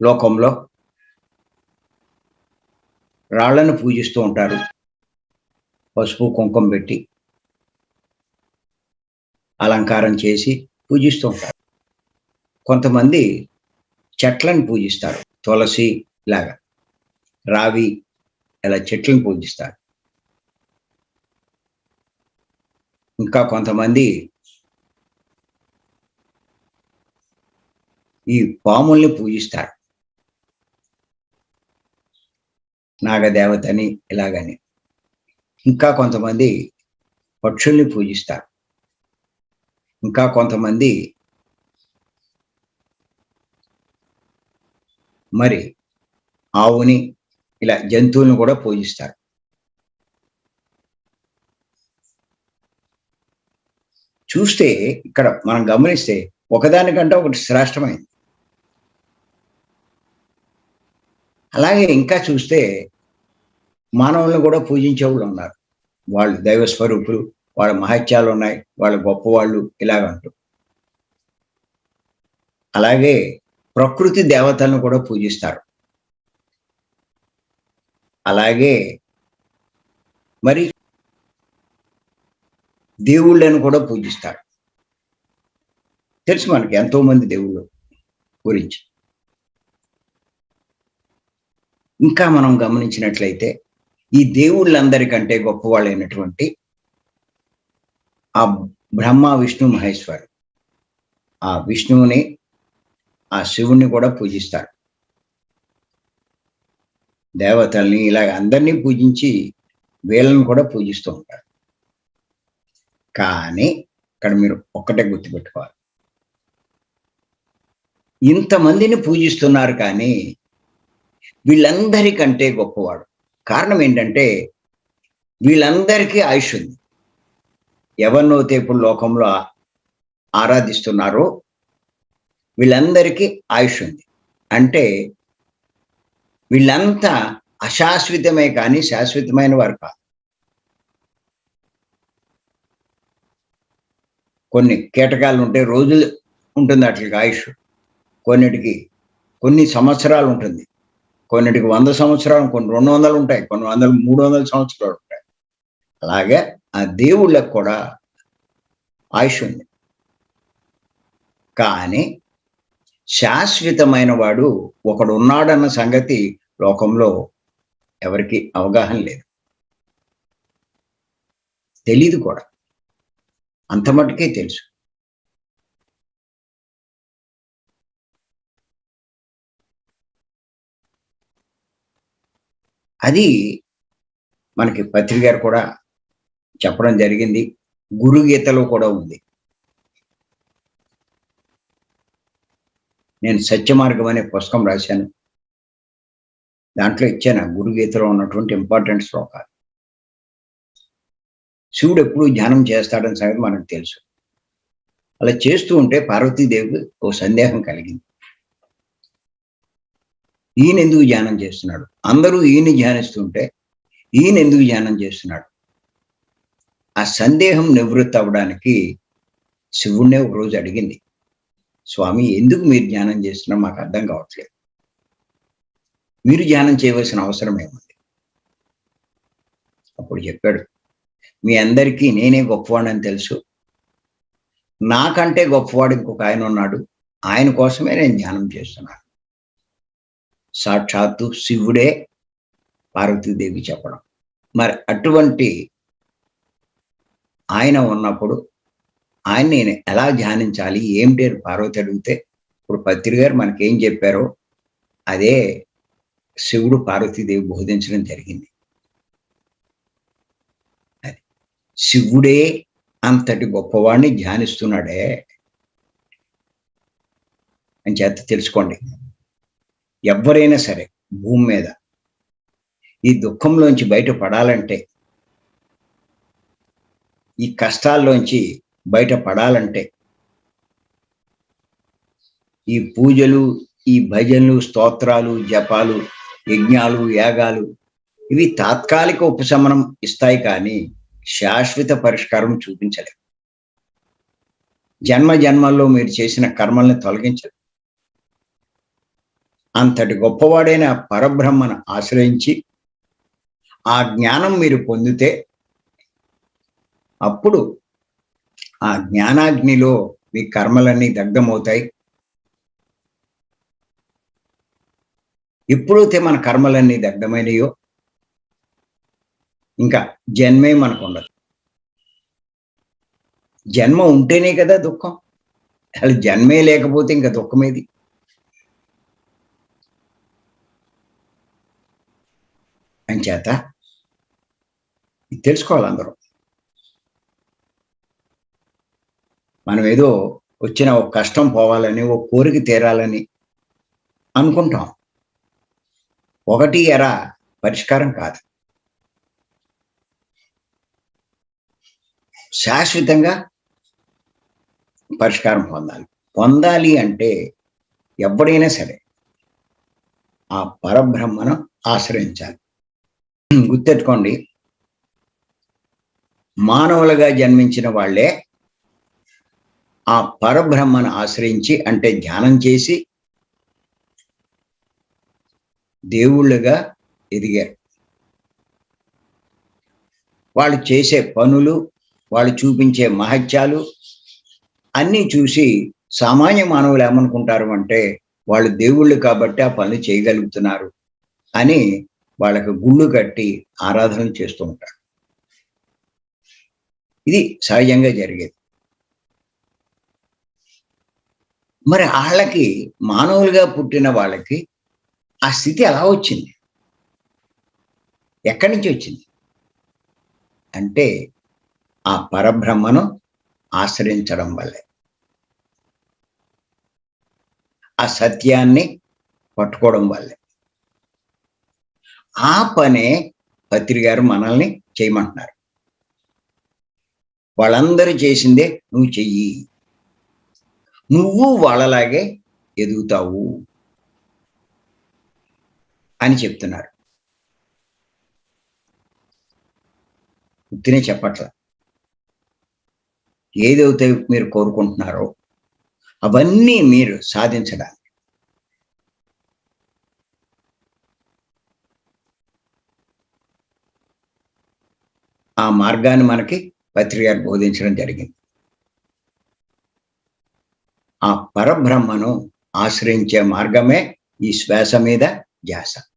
లోకంలో రాళ్ళను పూజిస్తూ ఉంటారు. పసుపు కుంకుమ పెట్టి అలంకారం చేసి పూజిస్తూ ఉంటారు. కొంతమంది చెట్లను పూజిస్తారు. తులసి లాగా. రావి ఇలా చెట్లను పూజిస్తారు. ఇంకా కొంతమంది ఈ పాముల్ని పూజిస్తారు. నాగదేవతని ఇలాగని. ఇంకా కొంతమంది పక్షుల్ని పూజిస్తారు. ఇంకా కొంతమంది మరి ఆవుని ఇలా జంతువులను కూడా పూజిస్తారు. చూస్తే ఇక్కడ మనం గమనిస్తే ఒకదానికంటే ఒకటి శ్రేష్టమైంది. అలాగే ఇంకా చూస్తే మానవులను కూడా పూజించే వాళ్ళు ఉన్నారు. వాళ్ళు దైవ స్వరూపులు వాళ్ళ మహత్యాలు ఉన్నాయి వాళ్ళ గొప్పవాళ్ళు ఇలాగంటూ అలాగే ప్రకృతి దేవతలను కూడా పూజిస్తారు. అలాగే మరి దేవుళ్ళను కూడా పూజిస్తారు. తెలుసు మనకి ఎంతో మంది దేవుళ్ళు గురించి ఇంకా మనం గమనించినట్లయితే ఈ దేవుళ్ళందరికంటే గొప్పవాళ్ళైనటువంటి ఆ బ్రహ్మ విష్ణు మహేశ్వరు. ఆ విష్ణువుని ఆ శివుణ్ణి కూడా పూజిస్తారు. దేవతల్ని ఇలాగ అందరినీ పూజించి వీళ్ళని కూడా పూజిస్తూ ఉంటారు. కానీ ఇక్కడ మీరు ఒక్కటే గుర్తుపెట్టుకోవాలి. ఇంతమందిని పూజిస్తున్నారు కానీ వీళ్ళందరికంటే గొప్పవాడు. కారణం ఏంటంటే వీళ్ళందరికీ ఆయుష్ ఉంది. ఎవరినైతే ఇప్పుడు లోకంలో ఆరాధిస్తున్నారో వీళ్ళందరికీ ఆయుష్ ఉంది. అంటే వీళ్ళంతా అశాశ్వతమే కానీ శాశ్వతమైన వారు కాదు. కొన్ని కీటకాలు ఉంటే రోజులు ఉంటుంది అట్లకి ఆయుష్. కొన్నిటికి కొన్ని సంవత్సరాలు ఉంటుంది. కొన్నిటికి వంద సంవత్సరాలు కొన్ని రెండు వందలు ఉంటాయి కొన్ని వందలు మూడు వందల సంవత్సరాలు ఉంటాయి. అలాగే ఆ దేవుళ్ళకు కూడా ఆయుష్ ఉంది. కానీ శాశ్వతమైన వాడు ఒకడు ఉన్నాడన్న సంగతి లోకంలో ఎవరికి అవగాహన లేదు. తెలీదు కూడా. అంత మటుకే తెలుసు. అది మనకి పత్రిక గారు కూడా చెప్పడం జరిగింది. గురుగీతలో కూడా ఉంది. నేను సత్యమార్గం అనే పుస్తకం రాశాను. దాంట్లో ఇచ్చాను. గురుగీతలో ఉన్నటువంటి ఇంపార్టెంట్ శ్లోకాలు. శివుడు ఎప్పుడు ధ్యానం చేస్తాడని సంగతి మనకు తెలుసు. అలా చేస్తూ ఉంటే పార్వతీదేవికి ఓ సందేహం కలిగింది. ఈయన ఎందుకు ధ్యానం చేస్తున్నాడు? అందరూ ఈయన ధ్యానిస్తుంటే ఈయన ఎందుకు ధ్యానం చేస్తున్నాడు? ఆ సందేహం నివృత్తి అవ్వడానికి శివుణ్ణే ఒక రోజు అడిగింది. స్వామి ఎందుకు మీరు ధ్యానం చేస్తున్నా మాకు అర్థం కావట్లేదు. మీరు ధ్యానం చేయవలసిన అవసరం ఏముంది? అప్పుడు చెప్పాడు మీ అందరికీ నేనే గొప్పవాడని తెలుసు. నాకంటే గొప్పవాడు ఇంకొక ఆయన ఉన్నాడు. ఆయన కోసమే నేను ధ్యానం చేస్తున్నాను. సాక్షాత్తు శివుడే పార్వతీదేవి చెప్పడం. మరి అటువంటి ఆయన ఉన్నప్పుడు ఆయన నేను ఎలా ధ్యానించాలి? ఏమిటి అని పార్వతి అడిగితే ఇప్పుడు పత్రి గారు మనకేం చెప్పారో అదే శివుడు పార్వతీదేవి బోధించడం జరిగింది. అది శివుడే అంతటి గొప్పవాడిని ధ్యానిస్తున్నాడే అని చేత తెలుసుకోండి. ఎవరైనా సరే భూమి మీద ఈ దుఃఖంలోంచి బయటపడాలంటే ఈ కష్టాల్లోంచి బయటపడాలంటే ఈ పూజలు ఈ భజనలు స్తోత్రాలు జపాలు యజ్ఞాలు యాగాలు ఇవి తాత్కాలిక ఉపశమనం ఇస్తాయి కానీ శాశ్వత పరిష్కారం చూపించలేవు. జన్మ జన్మల్లో మీరు చేసిన కర్మల్ని తొలగించరు అంతటి గొప్పవాడైన పరబ్రహ్మను ఆశ్రయించి ఆ జ్ఞానం మీరు పొందితే అప్పుడు ఆ జ్ఞానాగ్నిలో మీ కర్మలన్నీ దగ్ధమవుతాయి. ఎప్పుడైతే మన కర్మలన్నీ దగ్ధమైనయో ఇంకా జన్మే మనకు ఉండదు. జన్మ ఉంటేనే కదా దుఃఖం. అసలు జన్మే లేకపోతే ఇంకా దుఃఖమేది? అంచేత ఇది తెలుసుకోవాలి అందరూ. మనం ఏదో వచ్చిన ఒక కష్టం పోవాలని ఓ కోరిక తీరాలని అనుకుంటాం. ఒకటి ఎర పరిష్కారం కాదు. శాశ్వతంగా పరిష్కారం పొందాలి. పొందాలి అంటే ఎప్పుడైనా సరే ఆ పరబ్రహ్మను ఆశ్రయించాలి. గుర్తెట్టుకోండి. మానవులుగా జన్మించిన వాళ్ళే ఆ పరబ్రహ్మను ఆశ్రయించి అంటే ధ్యానం చేసి దేవుళ్ళుగా ఎదిగారు. వాళ్ళు చేసే పనులు వాళ్ళు చూపించే మహత్యాలు అన్నీ చూసి సామాన్య మానవులు ఏమనుకుంటారు అంటే వాళ్ళు దేవుళ్ళు కాబట్టి ఆ పనులు చేయగలుగుతున్నారు అని వాళ్ళకి గుళ్ళు కట్టి ఆరాధన చేస్తూ ఉంటారు. ఇది సహజంగా జరిగేది. మరి వాళ్ళకి మానవులుగా పుట్టిన వాళ్ళకి ఆ స్థితి ఎలా వచ్చింది? ఎక్కడి నుంచి వచ్చింది? అంటే ఆ పరబ్రహ్మను ఆశ్రయించడం వల్లే. ఆ సత్యాన్ని పట్టుకోవడం వల్లే. ఆ పనే పత్రి గారు మనల్ని చేయమంటున్నారు. వాళ్ళందరూ చేసిందే నువ్వు చెయ్యి. నువ్వు వాళ్ళలాగే ఎదుగుతావు అని చెప్తున్నారు. ఉత్తినే చెప్పట్ల. ఏదైతే మీరు కోరుకుంటున్నారో అవన్నీ మీరు సాధించడానికి ఆ మార్గాన్ని మనకి పత్రి గారు బోధించడం జరిగింది. ఆ పరబ్రహ్మను ఆశ్రయించే మార్గమే ఈ శ్వాస మీద ధ్యాస.